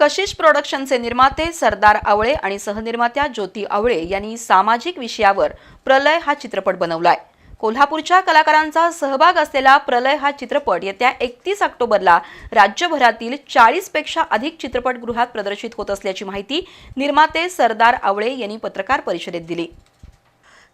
कशिश प्रोडक्शनचे निर्माते सरदार आवळे आणि सहनिर्मात्या ज्योती आवळे यांनी सामाजिक विषयावर प्रलय हा चित्रपट बनवलाय. कोल्हापूरच्या कलाकारांचा सहभाग असलेला प्रलय हा चित्रपट येत्या एकतीस ऑक्टोबरला राज्यभरातील चाळीसपेक्षा अधिक चित्रपटगृहात प्रदर्शित होत असल्याची माहिती निर्माते सरदार आवळे यांनी पत्रकार परिषदेत दिली.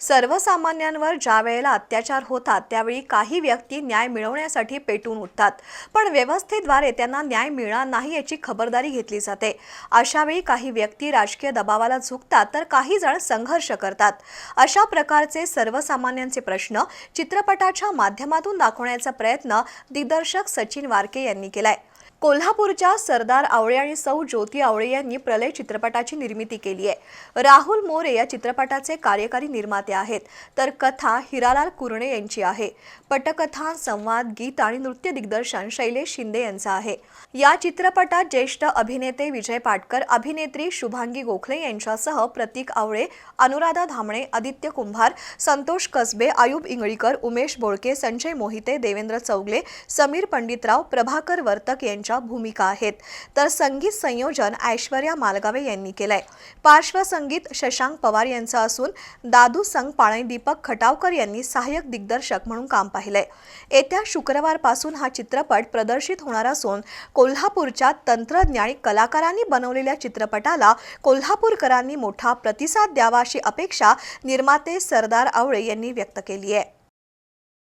सर्वसामान्यांवर ज्या वेळेला अत्याचार होतात त्यावेळी काही व्यक्ती न्याय मिळवण्यासाठी पेटून उठतात. पण व्यवस्थेद्वारे त्यांना न्याय मिळणार नाही याची खबरदारी घेतली जाते. अशावेळी काही व्यक्ती राजकीय दबावाला झुकतात तर काही जण संघर्ष करतात. अशा प्रकारचे सर्वसामान्यांचे प्रश्न चित्रपटाच्या माध्यमातून दाखवण्याचा प्रयत्न दिग्दर्शक सचिन वारके यांनी केलाय. कोल्हापूरच्या सरदार आवळे आणि सौ ज्योती आवळे यांनी प्रलय चित्रपटाची निर्मिती केली आहे. राहुल मोरे या चित्रपटाचे कार्यकारी निर्माते आहेत. तर कथा हिरालाल कुरणे यांची आहे. पटकथा संवाद गीत आणि नृत्य दिग्दर्शन शैलेश शिंदे यांचं आहे. या चित्रपटात ज्येष्ठ अभिनेते विजय पाटकर अभिनेत्री शुभांगी गोखले यांच्यासह प्रतीक आवळे अनुराधा धामणे आदित्य कुंभार संतोष कसबे आयुब इंगळीकर उमेश बोळके संजय मोहिते देवेंद्र चौगले समीर पंडितराव प्रभाकर वर्तक यांच्या भूमिका आहेत. तर संगीत संयोजन ऐश्वर्या मालगावे यांनी केलंय. पार्श्वसंगीत शशांक पवार यांचं असून दादू संग पाळणे दीपक खटावकर यांनी सहाय्यक दिग्दर्शक म्हणून काम पाहिलंय. येत्या शुक्रवारपासून हा चित्रपट प्रदर्शित होणार असून कोल्हापूरच्या तंत्रज्ञानी कलाकारांनी बनवलेल्या चित्रपटाला कोल्हापूरकरांनी मोठा प्रतिसाद द्यावा अशी अपेक्षा निर्माते सरदार आवळे यांनी व्यक्त केली आहे.